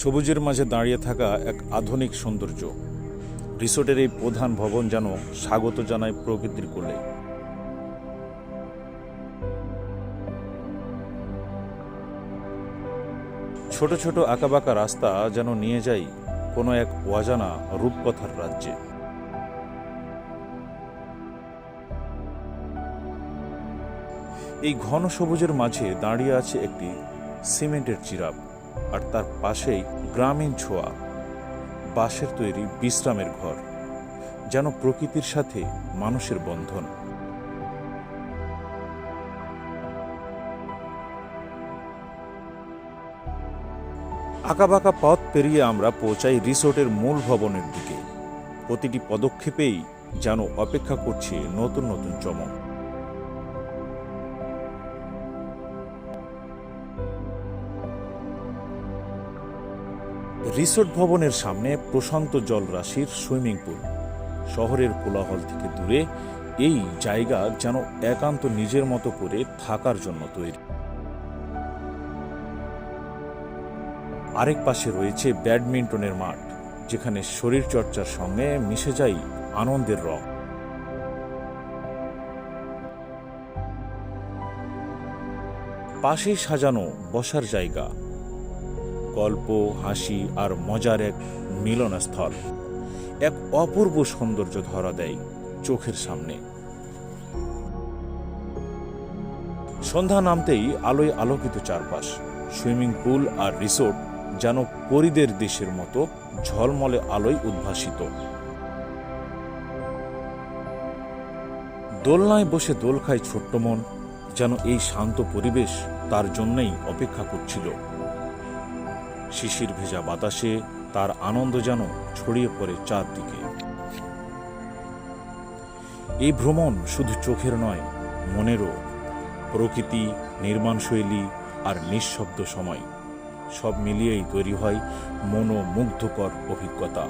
সবুজের মাঝে দাঁড়িয়ে থাকা এক আধুনিক সৌন্দর্য। রিসোর্টের এই প্রধান ভবন যেন স্বাগত জানায় প্রকৃতির কোলে। ছোট ছোট আঁকাবাঁকা রাস্তা যেন নিয়ে যায় কোনো এক অজানা রূপকথার রাজ্যে। এই ঘন সবুজের মাঝে দাঁড়িয়ে আছে একটি সিমেন্টের চিরাপ। আর তার পাশেই গ্রামীণ ছোঁয়া, বাঁশের তৈরি বিশ্রামের ঘর, যেন প্রকৃতির সাথে মানুষের বন্ধন। আঁকাবাঁকা পথ পেরিয়ে আমরা পৌঁছাই রিসোর্টের মূল ভবনের দিকে। প্রতিটি পদক্ষেপেই যেন অপেক্ষা করছে নতুন নতুন চমক। রিসোর্ট ভবনের সামনে প্রশান্ত জলরাশির সুইমিং পুল। শহরের কোলাহল থেকে দূরে এই জায়গা যেন একান্ত নিজের মতো করে থাকার জন্য তৈরি। আরেক পাশে রয়েছে ব্যাডমিন্টনের মাঠ, যেখানে শরীর চর্চার সঙ্গে মিশে যায় আনন্দের রং। পাশেই সাজানো বসার জায়গা গল্প, হাসি আর মজার এক মিলনস্থল। এক অপূর্ব সৌন্দর্য ধরা দেয় চোখের সামনে। সন্ধ্যা নামতেই আলোয় আলোকিত চারপাশ, সুইমিং পুল আর রিসোর্ট যেন পরিদের দেশের মতো ঝলমলে আলোয় উদ্ভাসিত। দোলনায় বসে দোল খায় ছোট্ট মন যেন এই শান্ত পরিবেশ তার জন্যই অপেক্ষা করছিল। শিশির ভেজা বাতাসে তার আনন্দ যেন ছড়িয়ে পড়ে চারদিকে। এই ভ্রমণ শুধু চোখের নয়, মনেরও। প্রকৃতি, নির্মাণশৈলী আর নিঃশব্দ সময়, সব মিলিয়েই তৈরি হয় মনোমুগ্ধকর অভিজ্ঞতা।